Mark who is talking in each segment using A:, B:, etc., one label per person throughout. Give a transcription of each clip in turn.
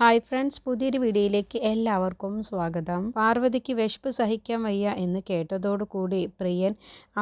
A: Hi friends പുതിയൊരു വീഡിയോയിലേക്ക് എല്ലാവർക്കും സ്വാഗതം. പാർവതിക്ക് വിശപ്പ് സഹിക്കാൻ വയ്യ എന്ന് കേട്ടതോടുകൂടി പ്രിയൻ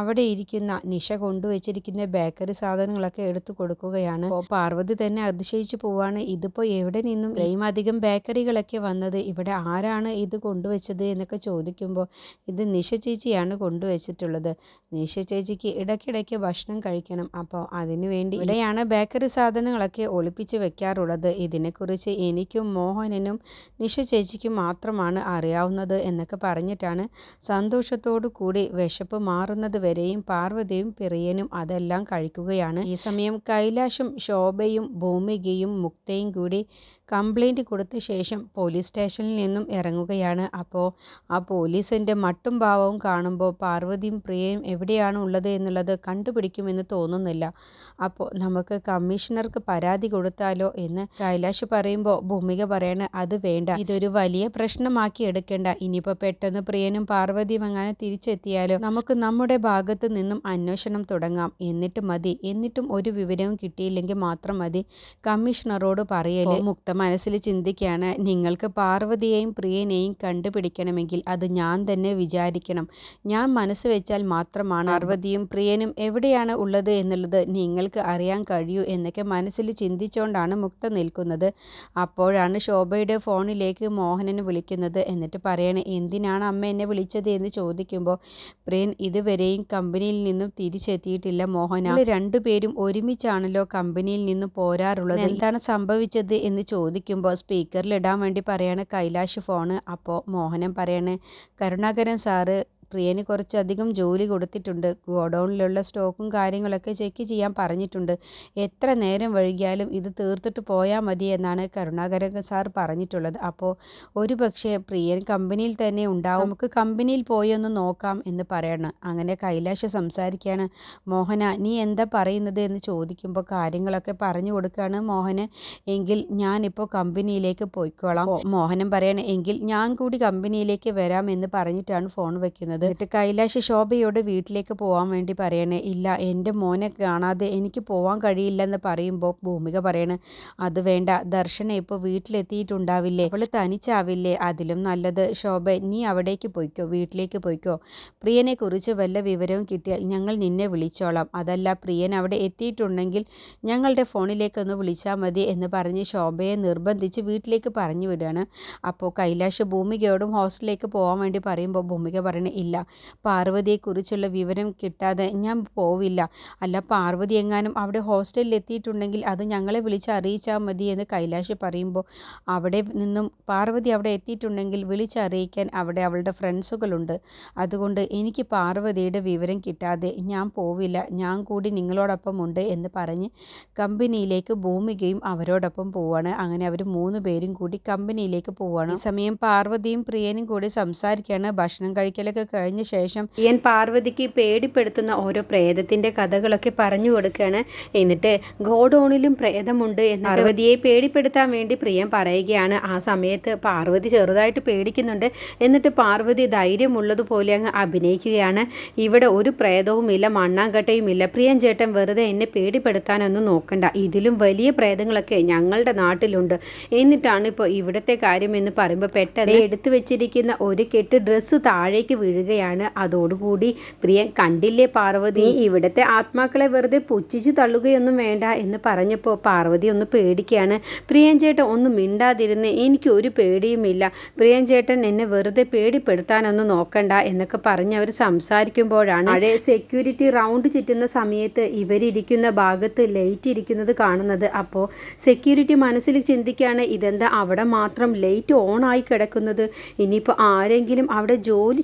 A: അവിടെ ഇരിക്കുന്ന നിഷ കൊണ്ടുവച്ചിരിക്കുന്ന ബേക്കറി സാധനങ്ങളൊക്കെ എടുത്തു കൊടുക്കുകയാണ്. അപ്പോൾ പാർവതി തന്നെ അതിശയിച്ചു പോവാണ്. ഇതിപ്പോൾ എവിടെ നിന്നും ഇത്രയും അധികം ബേക്കറികളൊക്കെ വന്നത്? ഇവിടെ ആരാണ് ഇത് കൊണ്ടുവച്ചത് എന്നൊക്കെ ചോദിക്കുമ്പോൾ ഇത് നിഷ ചേച്ചിയാണ് കൊണ്ടുവച്ചിട്ടുള്ളത്. നിഷ ചേച്ചിക്ക് ഇടയ്ക്കിടയ്ക്ക് ഭക്ഷണം കഴിക്കണം. അപ്പോൾ അതിനുവേണ്ടി ഇവിടെയാണ് ബേക്കറി സാധനങ്ങളൊക്കെ ഒളിപ്പിച്ച് വെക്കാറുള്ളത്. ഇതിനെക്കുറിച്ച് എനിക്കും മോഹനനും നിഷ ചേച്ചിക്കും മാത്രമാണ് അറിയാവുന്നത് എന്നൊക്കെ പറഞ്ഞിട്ടാണ് സന്തോഷത്തോടു കൂടി വിശപ്പ് മാറുന്നത് വരെയും പാർവതിയും പിറിയനും അതെല്ലാം കഴിക്കുകയാണ്. ഈ സമയം കൈലാഷും ശോഭയും ഭൂമികയും മുക്തയും കൂടി കംപ്ലൈന്റ് കൊടുത്ത ശേഷം പോലീസ് സ്റ്റേഷനിൽ നിന്നും ഇറങ്ങുകയാണ്. അപ്പോൾ ആ പോലീസിന്റെ മട്ടും ഭാവവും കാണുമ്പോൾ പാർവതിയും പ്രിയയും എവിടെയാണ് ഉള്ളത് എന്നുള്ളത് കണ്ടുപിടിക്കുമെന്ന് തോന്നുന്നില്ല. അപ്പോൾ നമുക്ക് കമ്മീഷണർക്ക് പരാതി കൊടുത്താലോ എന്ന് കൈലാഷ് പറയുമ്പോൾ ഭൂമിക പറയണ അത് വേണ്ട. ഇതൊരു വലിയ പ്രശ്നമാക്കി എടുക്കേണ്ട. ഇനിയിപ്പോൾ പെട്ടെന്ന് പ്രിയനും പാർവതിയും അങ്ങനെ തിരിച്ചെത്തിയാലോ? നമുക്ക് നമ്മുടെ ഭാഗത്ത് നിന്നും അന്വേഷണം തുടങ്ങാം. എന്നിട്ട് മതി. എന്നിട്ടും ഒരു വിവരവും കിട്ടിയില്ലെങ്കിൽ മാത്രം മതി കമ്മീഷണറോട് പറയലേ. മുക്ത മനസ്സിൽ ചിന്തിക്കുകയാണ് നിങ്ങൾക്ക് പാർവതിയെയും പ്രിയനെയും കണ്ടുപിടിക്കണമെങ്കിൽ അത് ഞാൻ തന്നെ വിചാരിക്കണം. ഞാൻ മനസ്സ് വെച്ചാൽ മാത്രമാണ് പാർവതിയും പ്രിയനും എവിടെയാണ് ഉള്ളത് എന്നുള്ളത് നിങ്ങൾക്ക് അറിയാൻ കഴിയൂ എന്നൊക്കെ മനസ്സിൽ ചിന്തിച്ചുകൊണ്ടാണ് മുക്ത നിൽക്കുന്നത്. അപ്പോഴാണ് ശോഭയുടെ ഫോണിലേക്ക് മോഹനന് വിളിക്കുന്നത്. എന്നിട്ട് പറയണേ എന്തിനാണ് അമ്മ എന്നെ വിളിച്ചത്? എന്ന് ചോദിക്കുമ്പോൾ പ്രിയൻ ഇതുവരെയും കമ്പനിയിൽ നിന്നും തിരിച്ചെത്തിയിട്ടില്ല മോഹന. രണ്ടുപേരും ഒരുമിച്ചാണല്ലോ കമ്പനിയിൽ നിന്നും പോരാറുള്ളത്. എന്താണ് സംഭവിച്ചത്? എന്ന് ചോദിക്കുമ്പോൾ സ്പീക്കറിലിടാൻ വേണ്ടി പറയാണ് കൈലാഷ് ഫോണ്. അപ്പോൾ മോഹനൻ പറയാണ് കരുണാകരൻ സാറ് പ്രിയന് കുറച്ചധികം ജോലി കൊടുത്തിട്ടുണ്ട്. ഗോഡൗണിലുള്ള സ്റ്റോക്കും കാര്യങ്ങളൊക്കെ ചെക്ക് ചെയ്യാൻ പറഞ്ഞിട്ടുണ്ട്. എത്ര നേരം വൈകിയാലും ഇത് തീർത്തിട്ട് പോയാൽ മതി എന്നാണ് കരുണാകരൻ സാർ പറഞ്ഞിട്ടുള്ളത്. അപ്പോൾ ഒരു പക്ഷേ പ്രിയൻ കമ്പനിയിൽ തന്നെ ഉണ്ടാവും. നമുക്ക് കമ്പനിയിൽ പോയി ഒന്ന് നോക്കാം എന്ന് പറയണം. അങ്ങനെ കൈലാഷ് സംസാരിക്കുകയാണ് മോഹന നീ എന്താ പറയുന്നത്? എന്ന് ചോദിക്കുമ്പോൾ കാര്യങ്ങളൊക്കെ പറഞ്ഞു കൊടുക്കുകയാണ് മോഹന്. എങ്കിൽ ഞാനിപ്പോൾ കമ്പനിയിലേക്ക് പോയിക്കോളാം. മോഹനം പറയണം എങ്കിൽ ഞാൻ കൂടി കമ്പനിയിലേക്ക് വരാം എന്ന് പറഞ്ഞിട്ടാണ് ഫോൺ വെക്കുന്നത് എന്നിട്ട് കൈലാഷ് ശോഭയോട് വീട്ടിലേക്ക് പോകാൻ വേണ്ടി പറയണേ ഇല്ല എന്റെ മോനെ കാണാതെ എനിക്ക് പോകാൻ കഴിയില്ല എന്ന് പറയുമ്പോൾ ഭൂമിക പറയണ് അത് വേണ്ട ദർശന ഇപ്പോൾ വീട്ടിലെത്തിയിട്ടുണ്ടാവില്ലേ? അവൾ തനിച്ചാവില്ലേ? അതിലും നല്ലത്. ശോഭ നീ അവിടേക്ക് പോയിക്കോ വീട്ടിലേക്ക് പോയിക്കോ. പ്രിയനെ കുറിച്ച് വല്ല വിവരവും കിട്ടിയാൽ ഞങ്ങൾ നിന്നെ വിളിച്ചോളാം. അതല്ല പ്രിയൻ അവിടെ എത്തിയിട്ടുണ്ടെങ്കിൽ ഞങ്ങളുടെ ഫോണിലേക്കൊന്ന് വിളിച്ചാൽ മതി എന്ന് പറഞ്ഞ് ശോഭയെ നിർബന്ധിച്ച് വീട്ടിലേക്ക് പറഞ്ഞു വിടുകയാണ്. അപ്പോൾ കൈലാഷ് ഭൂമികയോടും ഹോസ്റ്റലിലേക്ക് പോകാൻ വേണ്ടി പറയുമ്പോൾ ഭൂമിക പറയണേ ഇല്ല പാർവതിയെക്കുറിച്ചുള്ള വിവരം കിട്ടാതെ ഞാൻ പോവില്ല. അല്ല പാർവതി എങ്ങാനും അവിടെ ഹോസ്റ്റലിൽ എത്തിയിട്ടുണ്ടെങ്കിൽ അത് ഞങ്ങളെ വിളിച്ച് അറിയിച്ചാൽ മതി എന്ന് കൈലാഷ് പറയുമ്പോൾ അവിടെ നിന്നും പാർവതി അവിടെ എത്തിയിട്ടുണ്ടെങ്കിൽ വിളിച്ചറിയിക്കാൻ അവിടെ അവളുടെ ഫ്രണ്ട്സുകളുണ്ട്. അതുകൊണ്ട് എനിക്ക് പാർവതിയുടെ വിവരം കിട്ടാതെ ഞാൻ പോവില്ല. ഞാൻ കൂടി നിങ്ങളോടൊപ്പം ഉണ്ട് എന്ന് പറഞ്ഞ് കമ്പനിയിലേക്ക് ഭൂമികയും അവരോടൊപ്പം പോവാണ്. അങ്ങനെ അവർ മൂന്ന് പേരും കൂടി കമ്പനിയിലേക്ക് പോവാണ്. ഈ സമയം പാർവതിയും പ്രിയനും കൂടി സംസാരിക്കുകയാണ്. ഭക്ഷണം കഴിക്കലൊക്കെ കഴിഞ്ഞ ശേഷം ഇയൻ പാർവതിക്ക് പേടിപ്പെടുത്തുന്ന ഓരോ പ്രേതത്തിന്റെ കഥകളൊക്കെ പറഞ്ഞു കൊടുക്കുകയാണ്. എന്നിട്ട് ഗോഡോണിലും പ്രേതമുണ്ട് എന്ന് പാർവതിയെ പേടിപ്പെടുത്താൻ വേണ്ടി പ്രിയം പറയുകയാണ്. ആ സമയത്ത് പാർവതി ചെറുതായിട്ട് പേടിക്കുന്നുണ്ട്. എന്നിട്ട് പാർവതി ധൈര്യമുള്ളതുപോലെ അങ്ങ് അഭിനയിക്കുകയാണ്. ഇവിടെ ഒരു പ്രേതവും ഇല്ല മണ്ണാങ്കട്ടയും ഇല്ല പ്രിയൻ ചേട്ടൻ വെറുതെ എന്നെ പേടിപ്പെടുത്താനൊന്നും നോക്കണ്ട. ഇതിലും വലിയ പ്രേതങ്ങളൊക്കെ ഞങ്ങളുടെ നാട്ടിലുണ്ട്. എന്നിട്ടാണ് ഇപ്പോൾ ഇവിടുത്തെ കാര്യം എന്ന് പറയുമ്പോൾ പെട്ടെന്ന് എടുത്തു വെച്ചിരിക്കുന്ന ഒരു കെട്ട് ഡ്രസ്സ് താഴേക്ക് വീഴുകയാണ് അതോടുകൂടി പ്രിയൻ കണ്ടില്ലേ പാർവതി? ഇവിടുത്തെ ആത്മാക്കളെ വെറുതെ പുച്ഛിച്ചു തള്ളുകയൊന്നും വേണ്ട എന്ന് പറഞ്ഞപ്പോൾ പാർവതി ഒന്ന് പേടിക്കുകയാണ്. പ്രിയൻ ചേട്ടൻ ഒന്നും മിണ്ടാതിരുന്ന് എനിക്ക് ഒരു പേടിയുമില്ല. പ്രിയൻ ചേട്ടൻ എന്നെ വെറുതെ പേടിപ്പെടുത്താനൊന്നും നോക്കണ്ട എന്നൊക്കെ പറഞ്ഞ് അവർ സംസാരിക്കുമ്പോഴാണ് അവിടെ സെക്യൂരിറ്റി റൗണ്ട് ചുറ്റുന്ന സമയത്ത് ഇവരിയ്ക്കുന്ന ഭാഗത്ത് ലൈറ്റ് ഇരിക്കുന്നത് കാണുന്നത്. അപ്പോൾ സെക്യൂരിറ്റി മനസ്സിൽ ചിന്തിക്കുകയാണ് ഇതെന്താ അവിടെ മാത്രം ലൈറ്റ് ഓൺ ആയി കിടക്കുന്നത്? ഇനിയിപ്പോൾ ആരെങ്കിലും അവിടെ ജോലി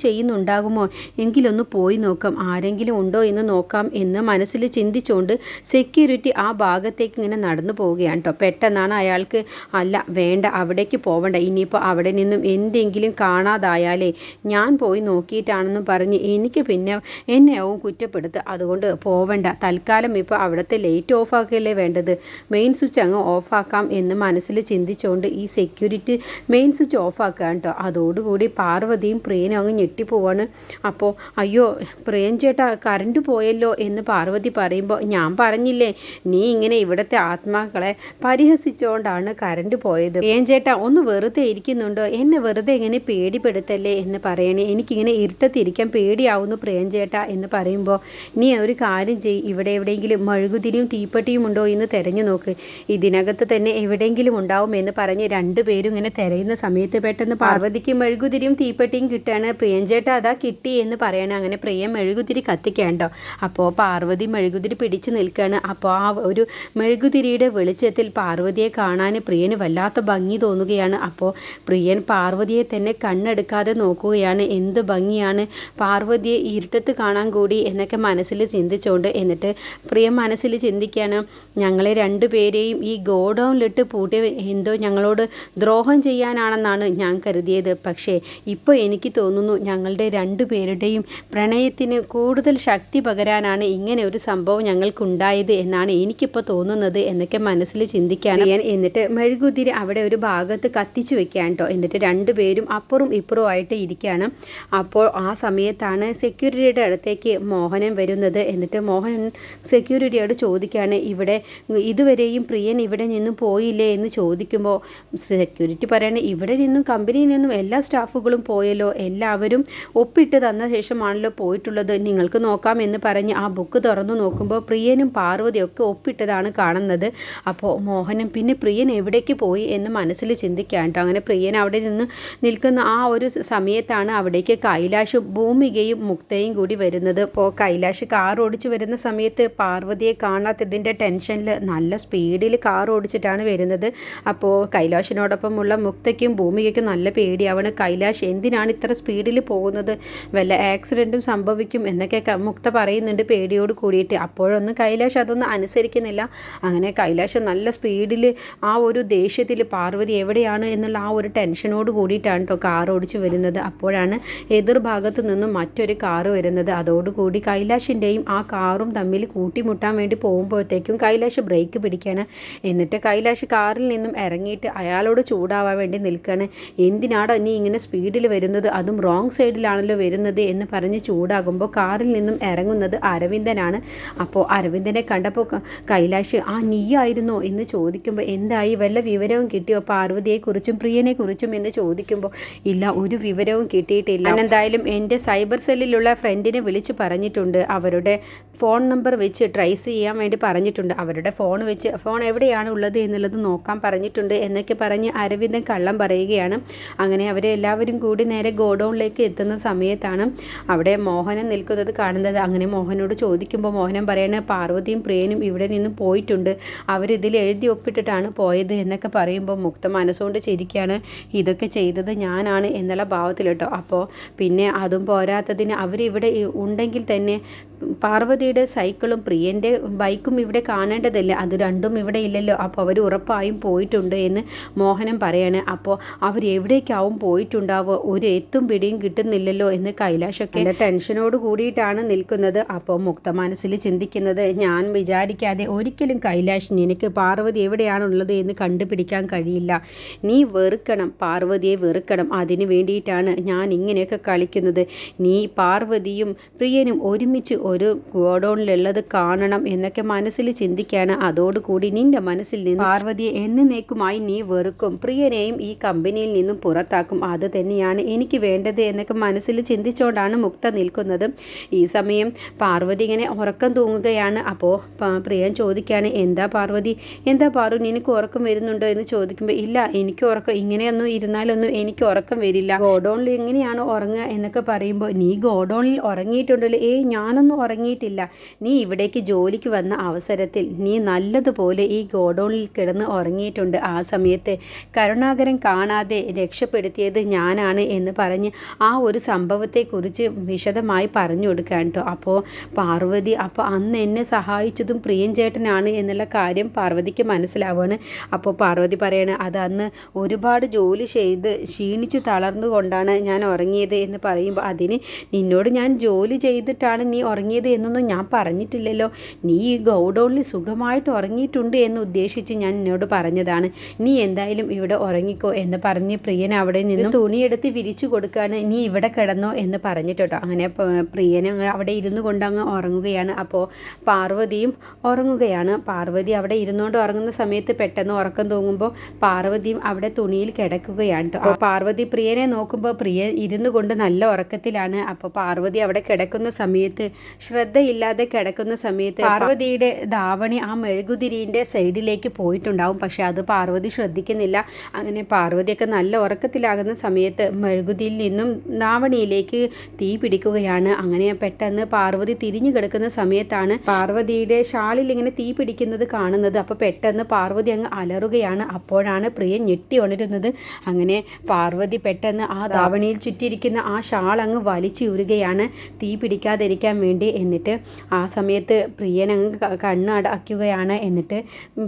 A: ചെയ്യുന്നുണ്ടാകുമോ എങ്കിലൊന്ന് പോയി നോക്കാം. ആരെങ്കിലും ഉണ്ടോ എന്ന് നോക്കാം എന്ന് മനസ്സിൽ ചിന്തിച്ചുകൊണ്ട് സെക്യൂരിറ്റി ആ ഭാഗത്തേക്ക് ഇങ്ങനെ നടന്നു പോവുകയാണ് കേട്ടോ പെട്ടെന്നാണ് അയാൾക്ക് അല്ല വേണ്ട അവിടേക്ക് പോവണ്ട. ഇനിയിപ്പോൾ അവിടെ നിന്നും എന്തെങ്കിലും കാണാതായാലേ ഞാൻ പോയി നോക്കിയിട്ടാണെന്ന് പറഞ്ഞ് എനിക്ക് പിന്നെ എന്നെ കുറ്റപ്പെടുത്ത്. അതുകൊണ്ട് പോവണ്ട. തൽക്കാലം ഇപ്പോൾ അവിടുത്തെ ലൈറ്റ് ഓഫാക്കുകയല്ലേ വേണ്ടത്. മെയിൻ സ്വിച്ച് അങ്ങ് ഓഫാക്കാം എന്ന് മനസ്സിൽ ചിന്തിച്ചുകൊണ്ട് ഈ സെക്യൂരിറ്റി മെയിൻ സ്വിച്ച് ഓഫാക്കുക കേട്ടോ അതോടുകൂടി പാർവതിയും പ്രിയനും അങ്ങ് ഞെട്ടിപ്പോവാണ് മനസ്സിലാവാണ് അപ്പോൾ അയ്യോ പ്രിയം ചേട്ടാ കറണ്ട് പോയല്ലോ എന്ന് പാർവതി പറയുമ്പോൾ ഞാൻ പറഞ്ഞില്ലേ നീ ഇങ്ങനെ ഇവിടുത്തെ ആത്മാക്കളെ പരിഹസിച്ചുകൊണ്ടാണ് കറണ്ട് പോയത്. പ്രിയം ചേട്ടാ ഒന്ന് വെറുതെ ഇരിക്കുന്നുണ്ടോ? എന്നെ വെറുതെ ഇങ്ങനെ പേടിപ്പെടുത്തല്ലേ എന്ന് പറയണേ. എനിക്കിങ്ങനെ ഇരുട്ടത്തിരിക്കാൻ പേടിയാവുന്നു പ്രിയം ചേട്ടാ എന്ന് പറയുമ്പോൾ നീ ഒരു കാര്യം ചെയ് ഇവിടെ എവിടെയെങ്കിലും മെഴുകുതിരിയും തീപ്പെട്ടിയും ഉണ്ടോ എന്ന് തിരഞ്ഞു നോക്ക്. ഇതിനകത്ത് തന്നെ എവിടെയെങ്കിലും ഉണ്ടാവും എന്ന് പറഞ്ഞ് രണ്ടുപേരും ഇങ്ങനെ തിരയുന്ന സമയത്ത് പെട്ടെന്ന് പാർവതിക്ക് മെഴുകുതിരിയും തീപ്പെട്ടിയും കിട്ടുകയാണ് പ്രിയഞ്ചേട്ട ചേട്ടാ അതാ കിട്ടി എന്ന് പറയണം അങ്ങനെ പ്രിയ മെഴുകുതിരി കത്തിക്കേണ്ടോ? അപ്പോൾ പാർവതി മെഴുകുതിരി പിടിച്ച് നിൽക്കുകയാണ് അപ്പോൾ ആ ഒരു മെഴുകുതിരിയുടെ വെളിച്ചത്തിൽ പാർവതിയെ കാണാൻ പ്രിയന് വല്ലാത്ത ഭംഗി തോന്നുകയാണ്. അപ്പോൾ പ്രിയൻ പാർവതിയെ തന്നെ കണ്ണെടുക്കാതെ നോക്കുകയാണ്. എന്ത് ഭംഗിയാണ് പാർവതിയെ ഇരുട്ടത്ത് കാണാൻ കൂടി എന്നൊക്കെ മനസ്സിൽ ചിന്തിച്ചുകൊണ്ട് എന്നിട്ട് പ്രിയ മനസ്സിൽ ചിന്തിക്കുകയാണ് ഞങ്ങളെ രണ്ടുപേരെയും ഈ ഗോഡൗണിലിട്ട് പൂട്ടി എന്തോ ഞങ്ങളോട് ദ്രോഹം ചെയ്യാനാണെന്നാണ് ഞാൻ കരുതിയത്. പക്ഷേ ഇപ്പോൾ എനിക്ക് തോന്നുന്നു ഞങ്ങളുടെ രണ്ടുപേരുടെയും പ്രണയത്തിന് കൂടുതൽ ശക്തി പകരാനാണ് ഇങ്ങനെ ഒരു സംഭവം ഞങ്ങൾക്കുണ്ടായത് എന്നാണ് എനിക്കിപ്പോൾ തോന്നുന്നത് എന്നൊക്കെ മനസ്സിൽ ചിന്തിക്കാൻ. എന്നിട്ട് മെഴുകുതിരി അവിടെ ഒരു ഭാഗത്ത് കത്തിച്ചു വെക്കാൻ കേട്ടോ എന്നിട്ട് രണ്ടുപേരും അപ്പുറം ഇപ്പുറവും ആയിട്ട് ഇരിക്കുകയാണ് അപ്പോൾ ആ സമയത്താണ് സെക്യൂരിറ്റിയുടെ അടുത്തേക്ക് മോഹനൻ വരുന്നത്. എന്നിട്ട് മോഹൻ സെക്യൂരിറ്റിയോട് ചോദിക്കുകയാണ് ഇവിടെ ഇതുവരെയും പ്രിയൻ ഇവിടെ നിന്നും പോയില്ലേ? എന്ന് ചോദിക്കുമ്പോൾ സെക്യൂരിറ്റി പറയണ ഇവിടെ നിന്നും കമ്പനിയിൽ നിന്നും എല്ലാ സ്റ്റാഫുകളും പോയല്ലോ. എല്ലാവരും ഒപ്പിട്ട് തന്ന ശേഷമാണല്ലോ പോയിട്ടുള്ളത്. നിങ്ങൾക്ക് നോക്കാം എന്ന് പറഞ്ഞ് ആ ബുക്ക് തുറന്നു നോക്കുമ്പോൾ പ്രിയനും പാർവതിയും ഒക്കെ ഒപ്പിട്ടതാണ് കാണുന്നത്. അപ്പോൾ മോഹനും പിന്നെ പ്രിയൻ എവിടേക്ക് പോയി എന്ന് മനസ്സിൽ ചിന്തിക്കാൻ അങ്ങനെ പ്രിയൻ അവിടെ നിന്ന് നിൽക്കുന്ന ആ ഒരു സമയത്താണ് അവിടേക്ക് കൈലാഷും ഭൂമികയും മുക്തയും കൂടി വരുന്നത്. അപ്പോൾ കൈലാഷ് കാർ ഓടിച്ച് വരുന്ന സമയത്ത് പാർവതിയെ കാണാത്തതിന്റെ ടെൻഷനിൽ നല്ല സ്പീഡിൽ കാർ ഓടിച്ചിട്ടാണ് വരുന്നത്. അപ്പോൾ കൈലാഷിനോടൊപ്പമുള്ള മുക്തയ്ക്കും ഭൂമികയ്ക്കും നല്ല പേടിയാവണം കൈലാഷ് എന്തിനാണ് ഇത്ര സ്പീഡിൽ പോകുന്നത് വല്ല ആക്സിഡന്റും സംഭവിക്കും എന്നൊക്കെ മുക്ത പറയുന്നുണ്ട് പേടിയോട് കൂടിയിട്ട്. അപ്പോഴൊന്നും കൈലാഷ് അതൊന്നും അനുസരിക്കുന്നില്ല. അങ്ങനെ കൈലാഷ് നല്ല സ്പീഡിൽ ആ ഒരു ദേഷ്യത്തിൽ പാർവതി എവിടെയാണ് എന്നുള്ള ആ ഒരു ടെൻഷനോട് കൂടിയിട്ടാണ് കേട്ടോ കാർ ഓടിച്ച് വരുന്നത്. അപ്പോഴാണ് എതിർഭാഗത്ത് നിന്നും മറ്റൊരു കാർ വരുന്നത്. അതോടുകൂടി കൈലാഷിന്റെയും ആ കാറും തമ്മിൽ കൂട്ടിമുട്ടാൻ വേണ്ടി പോകുമ്പോഴത്തേക്കും കൈലാഷ് ബ്രേക്ക് പിടിക്കുകയാണ് എന്നിട്ട് കൈലാഷ് കാറിൽ നിന്നും ഇറങ്ങിയിട്ട് അയാളോട് ചൂടാവാൻ വേണ്ടി നിൽക്കുകയാണ് എന്തിനാടോ നീ ഇങ്ങനെ സ്പീഡിൽ വരുന്നത്? അതും റോങ് സൈഡിലാണല്ലോ വരുന്നത് എന്ന് പറഞ്ഞ് ചൂടാകുമ്പോൾ കാറിൽ നിന്നും ഇറങ്ങുന്നത് അരവിന്ദനാണ്. അപ്പോൾ അരവിന്ദനെ കണ്ടപ്പോൾ കൈലാഷ് ആ നീയായിരുന്നോ? എന്ന് ചോദിക്കുമ്പോൾ എന്തായി? വല്ല വിവരവും കിട്ടിയോ പാർവതിയെക്കുറിച്ചും പ്രിയനെക്കുറിച്ചും? എന്ന് ചോദിക്കുമ്പോൾ ഇല്ല ഒരു വിവരവും കിട്ടിയിട്ടില്ല. എന്തായാലും എന്റെ സൈബർ സെല്ലിലുള്ള ഫ്രണ്ടിനെ വിളിച്ച് പറഞ്ഞിട്ടുണ്ട്. അവരുടെ ഫോൺ നമ്പർ വെച്ച് ട്രേസ് ചെയ്യാൻ വേണ്ടി പറഞ്ഞിട്ടുണ്ട്. അവരുടെ ഫോൺ വെച്ച് ഫോൺ എവിടെയാണ് ഉള്ളത് എന്നുള്ളത് നോക്കാൻ പറഞ്ഞിട്ടുണ്ട് എന്നൊക്കെ പറഞ്ഞ് അരവിന്ദൻ കള്ളം പറയുകയാണ്. അങ്ങനെ അവരെല്ലാവരും കൂടി നേരെ ഗോഡൗണിലേക്ക് എത്തുന്ന സമയത്താണ് അവിടെ മോഹനൻ നിൽക്കുന്നത് കാണുന്നത്. അങ്ങനെ മോഹനോട് ചോദിക്കുമ്പോൾ മോഹനൻ പറയണ പാർവതിയും പ്രിയനും ഇവിടെ നിന്ന് പോയിട്ടുണ്ട്. അവരിതിൽ എഴുതി ഒപ്പിട്ടിട്ടാണ് പോയത് എന്നൊക്കെ പറയുമ്പോൾ മുക്ത മനസ്സുകൊണ്ട് ചിരിക്കുകയാണ്. ഇതൊക്കെ ചെയ്തത് ഞാനാണ് എന്നുള്ള ഭാവത്തിൽ കേട്ടോ അപ്പോൾ പിന്നെ അതും പോരാത്തതിന് അവരിവിടെ ഉണ്ടെങ്കിൽ തന്നെ പാർവതിയുടെ സൈക്കിളും പ്രിയന്റെ ബൈക്കും ഇവിടെ കാണേണ്ടതല്ല. അത് രണ്ടും ഇവിടെ ഇല്ലല്ലോ. അപ്പോൾ അവർ ഉറപ്പായും പോയിട്ടുണ്ട് എന്ന് മോഹനം പറയാണ്. അപ്പോൾ അവർ എവിടേക്കാവും പോയിട്ടുണ്ടാവോ ഒരു എത്തും പിടിയും കിട്ടുന്നില്ലല്ലോ എന്ന് കൈലാഷൊക്കെ നല്ല ടെൻഷനോട് കൂടിയിട്ടാണ് നിൽക്കുന്നത്. അപ്പോൾ മുക്ത മനസ്സിൽ ചിന്തിക്കുന്നത് ഞാൻ വിചാരിക്കാതെ ഒരിക്കലും കൈലാഷ് നിനക്ക് പാർവതി എവിടെയാണുള്ളത് എന്ന് കണ്ടുപിടിക്കാൻ കഴിയില്ല. നീ വെറുക്കണം പാർവതിയെ വെറുക്കണം. അതിന് വേണ്ടിയിട്ടാണ് ഞാൻ ഇങ്ങനെയൊക്കെ കളിക്കുന്നത്. നീ പാർവതിയും പ്രിയനും ഒരുമിച്ച് ഒരു ഗോഡൗണിലുള്ളത് കാണണം എന്നൊക്കെ മനസ്സിൽ ചിന്തിക്കുകയാണ് അതോടുകൂടി നിന്റെ മനസ്സിൽ നിന്ന് പാർവതിയെ എന്നേക്കുമായി നീ വെറുക്കും. പ്രിയനെയും ഈ കമ്പനിയിൽ നിന്നും പുറത്താക്കും. അത് തന്നെയാണ് എനിക്ക് വേണ്ടത് എന്നൊക്കെ മനസ്സിൽ ചിന്തിച്ചുകൊണ്ടാണ് മുക്ത നിൽക്കുന്നത്. ഈ സമയം പാർവതി ഇങ്ങനെ ഉറക്കം തൂങ്ങുകയാണ്. അപ്പോൾ പ്രിയൻ ചോദിക്കുകയാണ് എന്താ പാർവതി? എന്താ പാറു നിനക്ക് ഉറക്കം വരുന്നുണ്ടോ? എന്ന് ചോദിക്കുമ്പോൾ ഇല്ല എനിക്ക് ഉറക്കം ഇങ്ങനെയൊന്നും ഇരുന്നാലൊന്നും എനിക്ക് ഉറക്കം വരില്ല. ഗോഡൗണിൽ എങ്ങനെയാണ് ഉറങ്ങുക? എന്നൊക്കെ പറയുമ്പോൾ നീ ഗോഡൗണിൽ ഉറങ്ങിയിട്ടുണ്ടല്ലോ. ഏയ് ഞാനൊന്നും ഉറങ്ങിയിട്ടില്ല. നീ ഇവിടേക്ക് ജോലിക്ക് വന്ന അവസരത്തിൽ നീ നല്ലതുപോലെ ഈ ഗോഡൗണിൽ കിടന്ന് ഉറങ്ങിയിട്ടുണ്ട് ആ സമയത്ത്. കരുണാകരൻ കാണാതെ രക്ഷപ്പെടുത്തിയത് ഞാനാണ് എന്ന് പറഞ്ഞ് ആ ഒരു സംഭവത്തെക്കുറിച്ച് വിശദമായി പറഞ്ഞു കൊടുക്കാൻ കേട്ടോ. അപ്പോൾ പാർവതി അപ്പോൾ അന്ന് എന്നെ സഹായിച്ചതും പ്രിയൻ ചേട്ടനാണ് എന്നുള്ള കാര്യം പാർവതിക്ക് മനസ്സിലാവുകയാണ്. അപ്പോൾ പാർവതി പറയണ അത് അന്ന് ഒരുപാട് ജോലി ചെയ്ത് ക്ഷീണിച്ച് തളർന്നുകൊണ്ടാണ് ഞാൻ ഉറങ്ങിയത് എന്ന് പറയുമ്പോൾ അതിന് നിന്നോട് ഞാൻ ജോലി ചെയ്തിട്ടാണ് നീ ഉറങ്ങി ഉറങ്ങിയത് എന്നൊന്നും ഞാൻ പറഞ്ഞിട്ടില്ലല്ലോ. നീ ഈ ഗൗഡൗണിൽ സുഖമായിട്ട് ഉറങ്ങിയിട്ടുണ്ട് എന്ന് ഉദ്ദേശിച്ച് ഞാൻ എന്നോട് പറഞ്ഞതാണ്. നീ എന്തായാലും ഇവിടെ ഉറങ്ങിക്കോ എന്ന് പറഞ്ഞ് പ്രിയൻ അവിടെ നിന്ന് തുണിയെടുത്ത് വിരിച്ചു കൊടുക്കുകയാണ് നീ ഇവിടെ കിടന്നോ എന്ന് പറഞ്ഞിട്ടോ അങ്ങനെ പ്രിയൻ അവിടെ ഇരുന്നു കൊണ്ട് അങ്ങ് ഉറങ്ങുകയാണ്. അപ്പോൾ പാർവതിയും ഉറങ്ങുകയാണ്. പാർവതി അവിടെ ഇരുന്നുകൊണ്ട് ഉറങ്ങുന്ന സമയത്ത് പെട്ടെന്ന് ഉറക്കം തൂങ്ങുമ്പോൾ പാർവതിയും അവിടെ തുണിയിൽ കിടക്കുകയാണ് കേട്ടോ അപ്പോൾ പാർവതി പ്രിയനെ നോക്കുമ്പോൾ പ്രിയൻ ഇരുന്നു കൊണ്ട് നല്ല ഉറക്കത്തിലാണ്. അപ്പോൾ പാർവതി അവിടെ കിടക്കുന്ന സമയത്ത് ശ്രദ്ധയില്ലാതെ കിടക്കുന്ന സമയത്ത് പാർവതിയുടെ ധാവണി ആ മെഴുകുതിരിന്റെ സൈഡിലേക്ക് പോയിട്ടുണ്ടാവും. പക്ഷെ അത് പാർവതി ശ്രദ്ധിക്കുന്നില്ല. അങ്ങനെ പാർവതിയൊക്കെ നല്ല ഉറക്കത്തിലാകുന്ന സമയത്ത് മെഴുകുതിയിൽ നിന്നും ധാവണിയിലേക്ക് തീ പിടിക്കുകയാണ്. അങ്ങനെ പെട്ടെന്ന് പാർവതി തിരിഞ്ഞു കിടക്കുന്ന സമയത്താണ് പാർവതിയുടെ ഷാളിൽ ഇങ്ങനെ തീ പിടിക്കുന്നത് കാണുന്നത്. അപ്പോൾ പെട്ടെന്ന് പാർവതി അങ്ങ് അലറുകയാണ്. അപ്പോഴാണ് പ്രിയ ഞെട്ടി ഉണരുന്നത്. അങ്ങനെ പാർവതി പെട്ടെന്ന് ആ ധാവണിയിൽ ചുറ്റിയിരിക്കുന്ന ആ ഷാൾ അങ്ങ് വലിച്ചുരുകയാണ് തീ പിടിക്കാതിരിക്കാൻ വേണ്ടി എന്നിട്ട് ആ സമയത്ത് പ്രിയൻ അങ്ങ് കണ്ണ് അടയ്ക്കുകയാണ് എന്നിട്ട്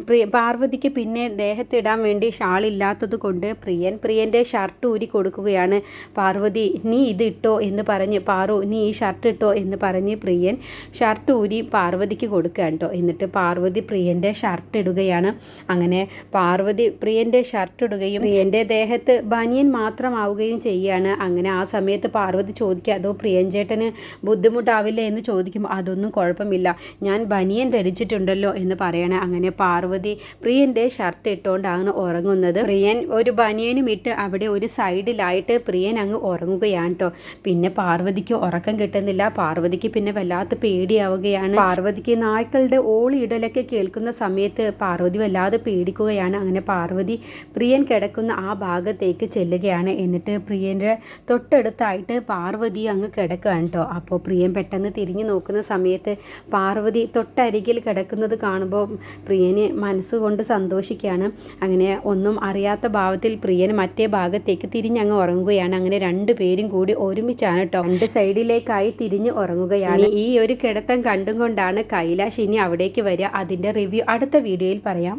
A: പ്രിയ പാർവതിക്ക് പിന്നെ ദേഹത്തിടാൻ വേണ്ടി ഷാളില്ലാത്തത് കൊണ്ട് പ്രിയൻ പ്രിയന്റെ ഷർട്ട് ഊരി കൊടുക്കുകയാണ്. പാർവതി നീ ഇത് ഇട്ടോ? എന്ന് പറഞ്ഞ് പാറു നീ ഈ ഷർട്ട് ഇട്ടോ? എന്ന് പറഞ്ഞ് പ്രിയൻ ഷർട്ട് ഊരി പാർവതിക്ക് കൊടുക്കുകയാണ് കേട്ടോ എന്നിട്ട് പാർവതി പ്രിയന്റെ ഷർട്ട് ഇടുകയാണ്. അങ്ങനെ പാർവതി പ്രിയന്റെ ഷർട്ട് ഇടുകയും പ്രിയന്റെ ദേഹത്ത് ബനിയൻ മാത്രമാവുകയും ചെയ്യുകയാണ് അങ്ങനെ ആ സമയത്ത് പാർവതി ചോദിക്കുക അതോ പ്രിയൻ ചേട്ടന് ബുദ്ധിമുട്ടാവില്ല? എന്ന് ചോദിക്കുമ്പോൾ അതൊന്നും കുഴപ്പമില്ല. ഞാൻ ബനിയൻ ധരിച്ചിട്ടുണ്ടല്ലോ എന്ന് പറയണേ. അങ്ങനെ പാർവതി പ്രിയന്റെ ഷർട്ട് ഇട്ടുകൊണ്ടാണ് ഉറങ്ങുന്നത്. പ്രിയൻ ഒരു ബനിയനും ഇട്ട് അവിടെ ഒരു സൈഡിലായിട്ട് പ്രിയൻ അങ്ങ് ഉറങ്ങുകയാണ് കേട്ടോ പിന്നെ പാർവതിക്ക് ഉറക്കം കിട്ടുന്നില്ല. പാർവതിക്ക് പിന്നെ വല്ലാത്ത പേടിയാവുകയാണ്. പാർവതിക്ക് നായ്ക്കളുടെ ഓളിയിടലൊക്കെ കേൾക്കുന്ന സമയത്ത് പാർവതി വല്ലാതെ പേടിക്കുകയാണ്. അങ്ങനെ പാർവതി പ്രിയൻ കിടക്കുന്ന ആ ഭാഗത്തേക്ക് ചെല്ലുകയാണ്. എന്നിട്ട് പ്രിയന്റെ തൊട്ടടുത്തായിട്ട് പാർവതി അങ്ങ് കിടക്കുകയാണ് കേട്ടോ അപ്പോൾ പ്രിയൻ പെട്ടെന്ന് തിരിഞ്ഞു നോക്കുന്ന സമയത്ത് പാർവതി തൊട്ടരികിൽ കിടക്കുന്നത് കാണുമ്പോൾ പ്രിയന് മനസ്സുകൊണ്ട് സന്തോഷിക്കുകയാണ്. അങ്ങനെ ഒന്നും അറിയാത്ത ഭാവത്തിൽ പ്രിയൻ മറ്റേ ഭാഗത്തേക്ക് തിരിഞ്ഞങ്ങ് ഉറങ്ങുകയാണ്. അങ്ങനെ രണ്ടു പേരും കൂടി ഒരുമിച്ചാണ് കേട്ടോ രണ്ട് സൈഡിലേക്കായി തിരിഞ്ഞ് ഉറങ്ങുകയാണ്. ഈ ഒരു കിടത്തം കണ്ടും കൊണ്ടാണ് കൈലാഷ് ഇനി അവിടേക്ക് വരിക. അതിന്റെ റിവ്യൂ അടുത്ത വീഡിയോയിൽ പറയാം.